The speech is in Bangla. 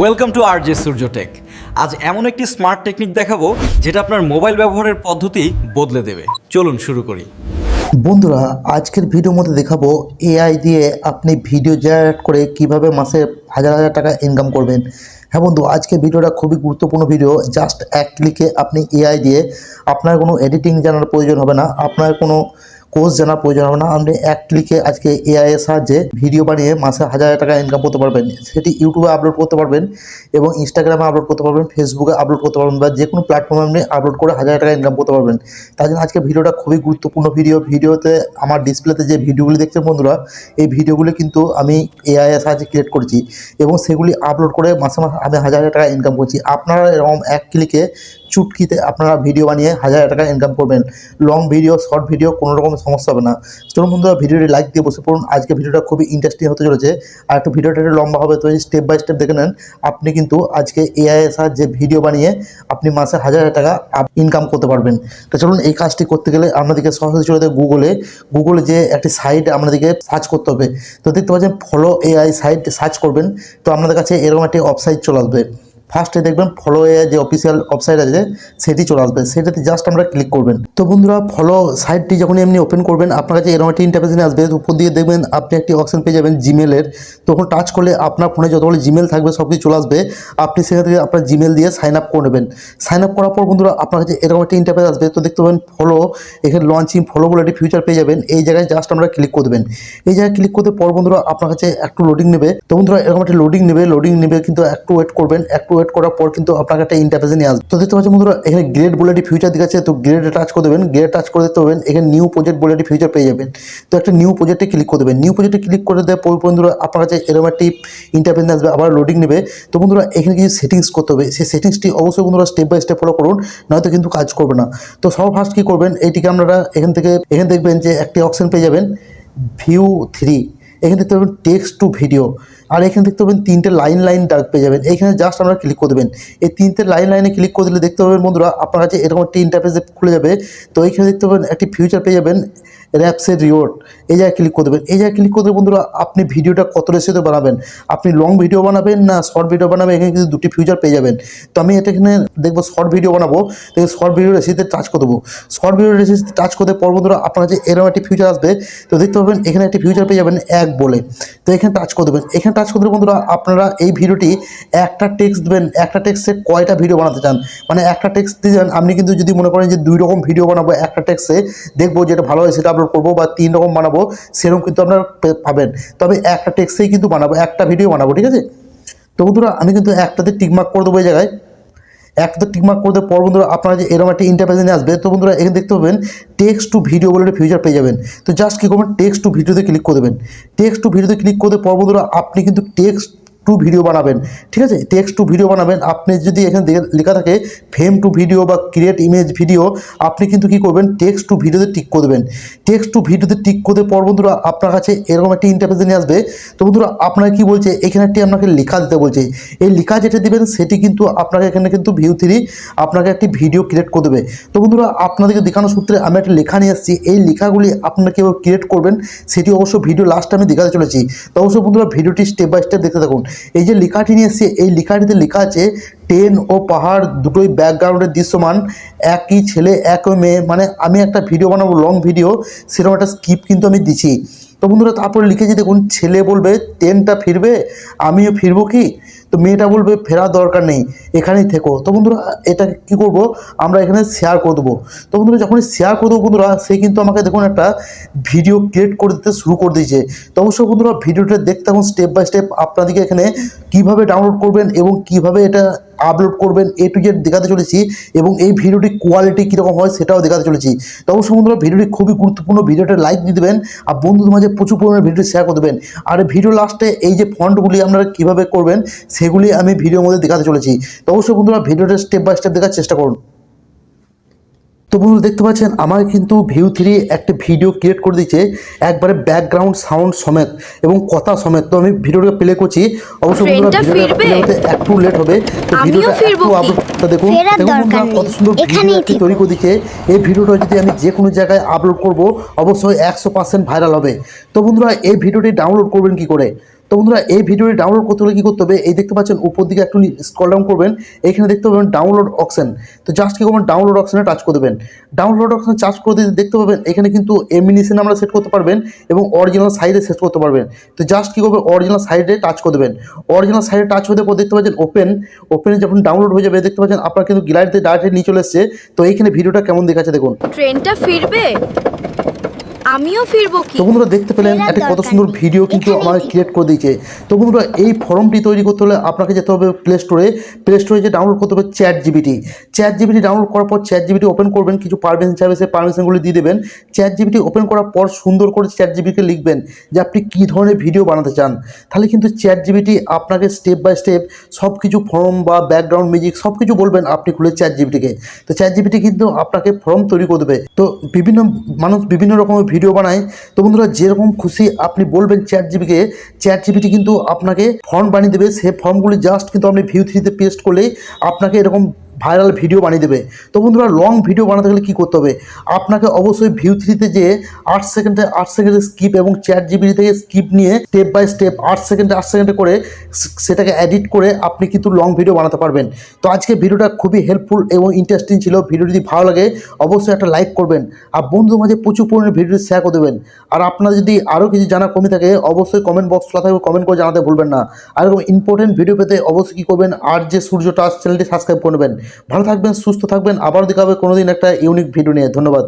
Welcome to R J Suryatech আজ এমন একটি স্মার্ট টেকনিক দেখাবো, যেটা আপনার মোবাইল ব্যবহারের পদ্ধতি বদলে দেবে। চলুন শুরু করি। বন্ধুরা, আজকের ভিডিওর মধ্যে দেখাবো এআই দিয়ে আপনি ভিডিও জেনারেট করে কীভাবে মাসে হাজার হাজার টাকা ইনকাম করবেন। হ্যাঁ বন্ধু, আজকের ভিডিওটা খুবই গুরুত্বপূর্ণ ভিডিও জাস্ট এক ক্লিকে আপনি এআই দিয়ে আপনার কোনো এডিটিং জানার প্রয়োজন হবে না। আপনার কোনো কোর্স জানার প্রয়োজন হবে না। আপনি এক ক্লিকে আজকে এআই এর সাহায্যে ভিডিও বানিয়ে মাসে হাজার টাকা ইনকাম করতে পারবেন। সেটি ইউটিউবে আপলোড করতে পারবেন এবং ইনস্টাগ্রামে আপলোড করতে পারবেন ফেসবুকে আপলোড করতে পারবেন বা যে কোনো প্ল্যাটফর্মে আপনি আপলোড করে হাজার টাকা ইনকাম করতে পারবেন। তাই জন্য আজকে ভিডিওটা খুবই গুরুত্বপূর্ণ ভিডিও ভিডিওতে আমার ডিসপ্লেতে যে ভিডিওগুলি দেখছেন বন্ধুরা, এই ভিডিওগুলি কিন্তু আমি এআই এর সাহায্যে ক্রিয়েট করেছি এবং সেগুলি আপলোড করে মাসে মাসে আমি হাজার হাজার টাকা ইনকাম করছি। আপনারা এরকম এক ক্লিকে চুটকিতে আপনারা ভিডিও বানিয়ে হাজার টাকা ইনকাম করবেন। লং ভিডিও শর্ট ভিডিও কোনো রকম সমস্যা হবে না। চলুন বন্ধুরা ভিডিওটি লাইক দিয়ে বসে পড়ুন। আজকে ভিডিওটা খুবই ইন্টারেস্টিং হতে চলেছে। আর একটু ভিডিওটা একটু লম্বা হবে, তো স্টেপ বাই স্টেপ দেখে নেন। আপনি কিন্তু আজকে এআই এর সাহায্যে ভিডিও বানিয়ে আপনি মাসে হাজার টাকা ইনকাম করতে পারবেন। তো চলুন এই কাজটি করতে গেলে আপনাদেরকে সরাসরি চলে যেতে গুগলে গুগলে যে একটি সাইট আপনাদেরকে সার্চ করতে হবে। তো দেখতে পাচ্ছেন ফলো এআই সাইট সার্চ করবেন। তো আপনাদের কাছে এরকম একটি ওয়েবসাইট চলে আসবে। ফার্স্টে দেখবেন ফলো এ যে অফিসিয়াল ওয়েবসাইট আছে, সেটি চলে আসবে। সেটাতে জাস্ট আমরা ক্লিক করবেন। তো বন্ধুরা ফলো সাইটটি যখন এমনি ওপেন করবেন, আপনার কাছে এরকম একটি ইন্টারফেস আসবে। উপর দিয়ে দেখবেন আপনি একটি অপশন পেয়ে যাবেন জিমেলের তখন টাচ করলে আপনার ফোনে যতগুলো জিমেল থাকবে সব কিছু চলে আসবে। আপনি সেখান থেকে আপনার জিমেল দিয়ে সাইন আপ করে নেবেন। সাইন আপ করার পর বন্ধুরা, আপনার কাছে এরকম একটি ইন্টারফেস আসবে। তো দেখতে পাবেন ফলো এখানে লঞ্চিং ফলো বলে একটি ফিউচার পেয়ে যাবেন। এই জায়গায় জাস্ট আমরা ক্লিক করে দেবেন। এই জায়গায় ক্লিক করতে পর বন্ধুরা, আপনার কাছে একটু লোডিং নেবে। তো বন্ধুরা, এরকম একটা লোডিং নেবে। লোডিং নেবে কিন্তু একটু ওয়েট করবেন। একটু ওয়েট করার পর কিন্তু আপনাকে একটা ইন্টারফেসে নিয়ে আসবে। তো দেখতে পাচ্ছেন বন্ধুরা, এখানে গ্রেড বলে একটি ফিউচার দেখাচ্ছে। তো গ্রেডে টাচ করে দেবেন। গ্রেড টাচ করে দিতে হবেন এখানে নিউ প্রজেক্ট বলে একটি ফিউচার পেয়ে যাবেন। তো একটা নিউ প্রজেক্টে ক্লিক করে দেবেন। নিউ প্রজেক্টে ক্লিক করে দেওয়ার পর বন্ধুরা, আপনার কাছে এরকম একটি ইন্টারফেস আসবে, আবার লোডিং নেবে। তো বন্ধুরা, এখানে কিছু সেটিংস করতে হবে। সেই সেটিংসটি অবশ্যই বন্ধুরা স্টেপ বাই স্টেপ ফলো করুন, নয়তো কিন্তু কাজ করবে না। তো সব ফার্স্ট কী করবেন, এইটিকে আপনারা এখান থেকে, এখানে দেখবেন যে একটি অপশন পেয়ে যাবেন ভিউ থ্রি এখানে দেখতে পাবেন টেক্সট টু ভিডিও আর এখানে দেখতে পাবেন তিনটে লাইন লাইন ডাক পেয়ে যাবেন। এখানে জাস্ট আপনারা ক্লিক করে দেবেন। এই তিনটে লাইন লাইনে ক্লিক করে দিলে দেখতে পাবেন, বন্ধুরা, আপনার কাছে এরকম একটি ইন্টারফেস খুলে যাবে। তো এখানে দেখতে পাবেন একটি ফিউচার পেয়ে যাবেন র্যাপসের রিওয়ার্ড এই জায়গায় ক্লিক করে দেবেন। এই জায়গায় ক্লিক করে বন্ধুরা, আপনি ভিডিওটা কত রেসিতে বানাবেন? আপনি লং ভিডিও বানাবেন না শর্ট ভিডিও বানাবেন? এখানে কিন্তু দুটি ফিউচার পেয়ে যাবেন। তো আমি এটা এখানে দেখব শর্ট ভিডিও বানাবো। দেখে শর্ট ভিডিও রেসিতে টাচ করে দেবো। শর্ট ভিডিও রেসিতে টাচ করতে পর বন্ধুরা, আপনার কাছে এরকম একটি ফিউচার আসবে। তো দেখতে পাবেন, এখানে একটি ফিউচার পেয়ে যাবেন এক বলে। তো এখানে টাচ করে দেবেন। এখানে টাচ করে বন্ধুরা, আপনারা এই ভিডিওটি একটা টেক্সট দেবেন। একটা টেক্সটে কয়টা ভিডিও বানাতে চান? মানে একটা টেক্সট দিবেন আপনি কিন্তু যদি মনে করেন যে দুই রকম ভিডিও বানাবো একটা টেক্সটে দেখব যেটা ভালো হয় সেটা আপলোড করব বা তিন রকম বানাবো। সেরকম কিন্তু আপনারা পাবেন। তো আমি একটা টেক্সটেই কিন্তু বানাবো, একটা ভিডিও বানাবো, ঠিক আছে? তো বন্ধুরা, আমি কিন্তু একটাতে টিকমার্ক করে দেবো এই জায়গায়। একটা টিকমার্ক করে দেওয়ার পর বন্ধুরা, আপনারা যে এরকম একটা ইন্টারপ্রাইজ নিয়ে আসবে, তো বন্ধুরা, এখানে দেখতে পাবেন টেক্সট টু ভিডিও বলে একটা ফিউচার পেয়ে যাবেন। তো জাস্ট কী করবেন টেক্সট টু ভিডিওতে ক্লিক করে দেবেন। টেক্সট টু ভিডিওতে ক্লিক করে দেওয়ার পর বন্ধুরা, আপনি কিন্তু টেক্সট টু ভিডিও বানাবেন, ঠিক আছে? টেক্সট টু ভিডিও বানাবেন। আপনি যদি এখানে লেখা থাকে ফেম টু ভিডিও বা ক্রিয়েট ইমেজ ভিডিও আপনি কিন্তু কি করবেন? টেক্সট টু ভিডিওতে টিক করে দেবেন। টেক্সট টু ভিডিওতে টিক করে পর বন্ধুরা, আপনার কাছে এরকম একটি ইন্টারফেস নিয়ে আসবে। তো বন্ধুরা, আপনাকে কি বলছে? এখানে একটি আপনাকে লেখা দিতে বলছে। এই লেখা যেটা দেবেন, সেটি কিন্তু আপনাকে এখানে কিন্তু ভিউ থ্রি আপনাকে একটি ভিডিও ক্রিয়েট করে দেবে। তো বন্ধুরা, আপনাদেরকে দেখানোর সূত্রে আমি একটা লেখা নিয়ে এসেছি এই লেখাগুলি আপনারা কীভাবে ক্রিয়েট করবেন, সেটি অবশ্য ভিডিও লাস্টে আমি দেখাতে চলেছি। তো অবশ্যই বন্ধুরা ভিডিওটি স্টেপ বাই স্টেপ দেখতে থাকুন। এই যে লেখাটি নিয়ে এসছে, এই লেখাটিতে লেখা আছে ট্রেন ও পাহাড় দুটোই ব্যাকগ্রাউন্ডের দৃশ্যমান। একই ছেলে এক মেয়ে। মানে আমি একটা ভিডিও বানাবো লং ভিডিও সেরকম একটা স্কিপ কিন্তু আমি দিচ্ছি। তো বন্ধুরা, তারপরে লিখেছি দেখুন ছেলে বলবে ট্রেনটা ফিরবে, আমিও ফিরবো কি? তো মেয়েটা বলবে, ফেরার দরকার নেই, এখানেই থেকো। তো বন্ধুরা এটা কি করব, আমরা এখানে শেয়ার করে দেবো। তো বন্ধুরা যখন শেয়ার করে দেবো বন্ধুরা, সে কিন্তু আমাকে দেখুন একটা ভিডিও ক্রিয়েট করে দিতে শুরু করে দিয়েছে। তো অবশ্যই বন্ধুরা ভিডিওটা দেখতে এখন স্টেপ বাই স্টেপ আপনাদেরকে এখানে কীভাবে ডাউনলোড করবেন এবং কীভাবে এটা আপলোড করবেন এ টু জেড দেখাতে চলেছি এবং এই ভিডিওটি কোয়ালিটি কীরকম হয় সেটাও দেখাতে চলেছি। তো অবশ্যই বন্ধুরা, ভিডিওটি খুবই গুরুত্বপূর্ণ, ভিডিওটা লাইক দিয়ে দেবেন আর বন্ধুদের মাঝে প্রচুর পরিমাণে ভিডিও শেয়ার করে দেবেন। আর ভিডিও লাস্টে এই যে ফন্টগুলি আপনারা কীভাবে করবেন, সেগুলি আমি ভিডিওর মধ্যে দেখাতে চলেছি। তো অবশ্যই বন্ধুরা, ভিডিওটা স্টেপ বাই স্টেপ দেখার চেষ্টা করুন। তো বন্ধুরা দেখতে পাচ্ছেন আমার কিন্তু ভিউ থ্রি একটা ভিডিও ক্রিয়েট করে দিয়েছে একবারে ব্যাকগ্রাউন্ড সাউন্ড সমেত এবং কথা সমেত। তো আমি ভিডিওটা প্লে করছি। অবশ্যই বন্ধুরা ভিডিওটা একটু লেট হবে। তো ভিডিওটা একটু দেখুন। দেখুন কত সুন্দর ভিডিও। তৈরি করে দিচ্ছে এই ভিডিওটা যদি আমি যে কোনো জায়গায় আপলোড করব অবশ্যই একশো পার্সেন্ট ভাইরাল হবে। তো বন্ধুরা এই ভিডিওটি ডাউনলোড করবেন কি করে? তো বন্ধুরা, এই ভিডিওটি ডাউনলোড করতে হলে কী করতে হবে? এই দেখতে পাচ্ছেন, উপর দিকে একটু স্ক্রল ডাউন করবেন। এখানে দেখতে পাবেন ডাউনলোড অপশন তো জাস্ট কী করবেন ডাউনলোড অপশনে টাচ করে দেবেন। ডাউনলোড অপশনে চার্জ করে দিতে দেখতে পাবেন, এখানে কিন্তু এমিনিশন আমরা সেট করতে পারবেন এবং অরিজিনাল সাইডে সেট করতে পারবেন। তো জাস্ট কী করবেন অরিজিনাল সাইডে টাচ করে দেবেন। অরিজিনাল সাইডে টাচ হতে পর দেখতে পাচ্ছেন ওপেন ওপেনে যখন ডাউনলোড হয়ে যাবে, দেখতে পাচ্ছেন আপনার কিন্তু গ্যালারিতে ডাইরেক্ট নিয়ে চলে এসছে। তো এইখানে ভিডিওটা কেমন দেখাচ্ছে দেখুন। ট্রেনটা ফিরবে? আমিও ফিরবো কি? তো বন্ধুরা দেখতে পেলেন একটা কত সুন্দর ভিডিও কিন্তু আমাকে ক্রিয়েট করে দিয়েছে। তো বন্ধুরা এই ফর্মটি তৈরি করতে হলে আপনাকে যেতে হবে প্লে স্টোরে প্লে স্টোরে যে ডাউনলোড করতে হবে chat GPT chat GPT download করার পর চ্যাট জিবিটি ওপেন করবেন কিছু পারমিশন চাইবে সেই পারমিশনগুলি দিয়ে দেবেন। চ্যাট জিবিটি ওপেন করার পর সুন্দর করে চ্যাট জিবিকে লিখবেন যে আপনি কী ধরনের ভিডিও বানাতে চান। তাহলে কিন্তু চ্যাট জিবিটি আপনাকে স্টেপ বাই স্টেপ সব কিছু ফর্ম বা ব্যাকগ্রাউন্ড মিউজিক সব কিছু বলবেন আপনি খুলে চ্যাট জিবিটিকে তো চ্যাট জিবিটি কিন্তু আপনাকে ফর্ম তৈরি করে দেবে। তো বিভিন্ন মানুষ বিভিন্ন রকমের ভিডিও বানাই, তো বন্ধুরা যেরকম খুশি আপনি বলবেন চ্যাট জিবিকে চ্যাট জিবিটি কিন্তু আপনাকে ফর্ম বানিয়ে দেবে। সেই ফর্মগুলি জাস্ট কিন্তু আপনি ভিউ থ্রিতে পেস্ট করলেই আপনাকে এরকম ভাইরাল ভিডিও বানিয়ে দেবে। তো বন্ধুরা লং ভিডিও বানাতে গেলে কী করতে হবে? আপনাকে অবশ্যই ভিউ থ্রিতে যে আট সেকেন্ডে আট সেকেন্ডের স্কিপ এবং চ্যাট জিবি থেকে স্কিপ নিয়ে স্টেপ বাই স্টেপ আট সেকেন্ডে আট সেকেন্ডে করে সেটাকে এডিট করে আপনি কিন্তু লং ভিডিও বানাতে পারবেন। তো আজকে ভিডিওটা খুবই হেল্পফুল এবং ইন্টারেস্টিং ছিল। ভিডিও যদি ভালো লাগে, অবশ্যই একটা লাইক করবেন। আর বন্ধুদের মাঝে প্রচুর পরিমাণে ভিডিও শেয়ার করে দেবেন। আর আপনার যদি আরও কিছু জানা কমে থাকে, অবশ্যই কমেন্ট বক্স খোলা থাকবে কমেন্ট করে জানাতে ভুলবেন না। আর এরকম ইম্পর্টেন্ট ভিডিও পেতে অবশ্যই কী করবেন? আর যে সূর্য টাচ চ্যানেলটি সাবস্ক্রাইব করে নেবেন। ভালো থাকবেন সুস্থ থাকবেন। আবার দেখা হবে কোনোদিন একটা ইউনিক ভিডিও নিয়ে। ধন্যবাদ।